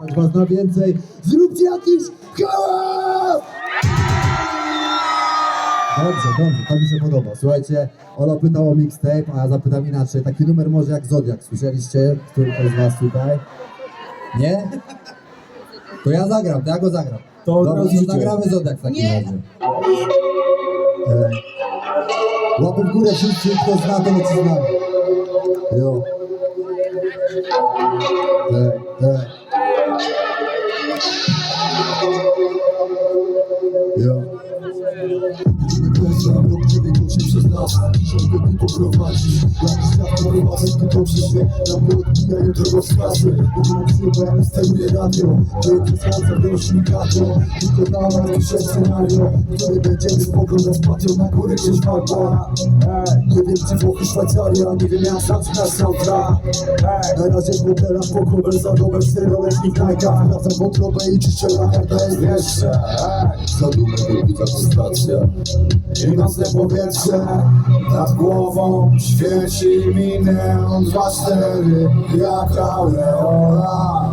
Was na więcej, zróbcie jakiś hałas! Dobrze, dobrze, to mi się podoba. Słuchajcie, Ola pytał o mixtape, a ja zapytam inaczej. Taki numer może jak Zodiak. Słyszeliście któryś z was tutaj? Nie? To ja zagram, to ja go zagram. To Dobra, to zagramy Zodiak w takim Nie. razie. E, łapy w górę wszyscy, kto zna, to leci z nami. Jo. E, e. Yeah. Jo. przez nas Dzisiaj go ty poprowadzisz Jakiś świat porywany, tylko przyszły Nam by odbijają drogowskazy Mówiąc bo ja steruję radio To jest słońce głośnikato Tylko dla nas piszę scenario Który będziemy spoglądać patrzą na górę gdzieś walka Nie wiem czy Włochy Szwajcaria Nie wiem jak zaczyna soundtrack Na razie w modelach pokowe za dobę w czteroletnich najkach Sprawdzam wątrobę i czyszczę lakarta jest jeszcze Za dumę wybucha stacja i nocne powietrze nad głową świeci mi neon dwa cztery jak aureola.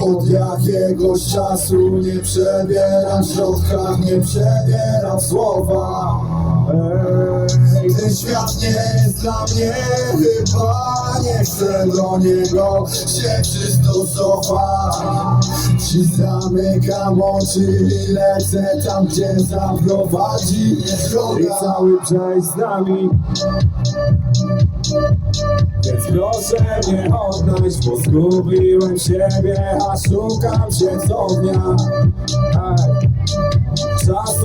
Od jakiegoś czasu nie przebieram w środkach, nie przebieram słowa. Ten świat nie jest dla mnie, chyba nie chcę do niego się przystosować. Ci zamykam oczy i lecę tam, gdzie zaprowadzi droga. I cały czas z nami Więc proszę mnie odnaleźć, bo zgubiłem siebie, a szukam się co dnia Ej.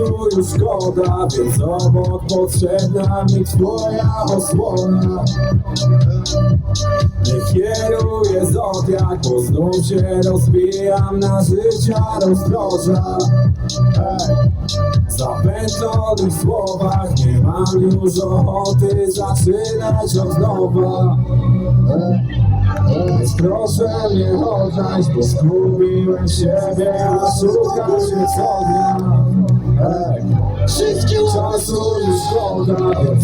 Już szkoda, więc obok potrzebna mi twoja osłona. Niech kieruje zodiak, bo znów się rozbijam na życia rozdroża Ej. Zapętlonych słowach nie mam już ochoty zaczynać od nowa. Więc proszę mnie oddać, bo zgubiłem siebie, a szukam się co dnia Ej. Czasu już szkoda,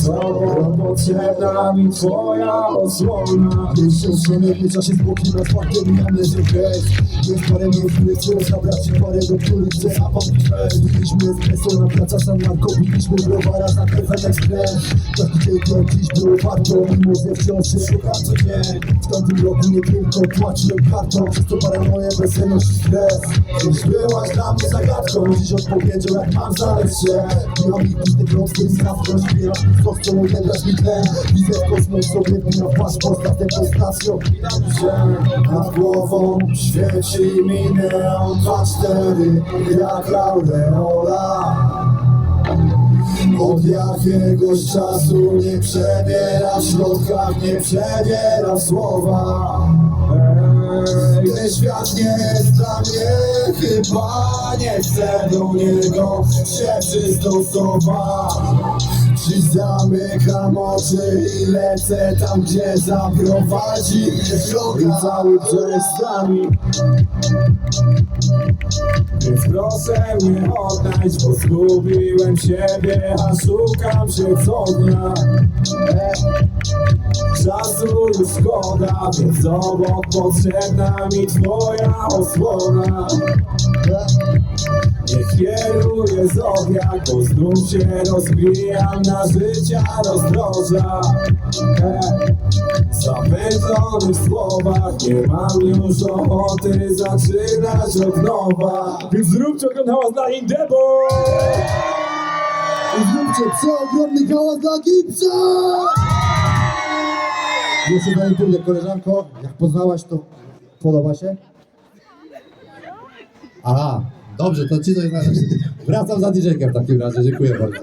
obok potrzebna mi twoja osłona? Jeszcze uszony w czasie spokój nad faktem i należy wejść Jest parę miejsc, których chcę zabrać i parę, do których chcę wejść Byliśmy espresso na pracach sam narko, byliśmy browara za Perfect Express Taki jak dziś było warto, mimo że wciąż się szukam co dzień W tamtym roku nie tylko płaciłem kartą, przez to paranoję, bezsenność i stres. Kiedyś byłaś dla mnie zagadką, dziś odpowiedzią jak mam znaleźć się mi pustę prosty, stawką, śpiewa co chcą odebrać mi tlen Widzę w kosmos sobie na twarz, postaw tę postacją nad głową świeci mi neon 2-4 jak aureola od jakiegoś czasu nie przebiera w środkach, nie przebiera słowa Ej, Ten świat nie jest dla mnie, chyba nie chcę do niego się przystosować Dziś zamykam oczy i lecę tam, gdzie zaprowadzi droga? Cały czas z nami. Więc proszę mnie odnaleźć, bo zgubiłem siebie, a szukam się co dnia Czasu już szkoda, więc obok potrzebna mi twoja osłona Niech kieruje zodiak, bo znów się rozbijam na życia rozdroża e, W słowach nie mam już ochoty zaczynać od nowa Więc zróbcie ogromny hałas dla Indebo! Zróbcie co? Ogromny hałas dla Gipsa! Jeszcze daję tyle, koleżanko. Jak poznałaś, to podoba się? Aha, dobrze, to ci coś znaczy. Wracam za DJ-kiem w takim razie, dziękuję bardzo.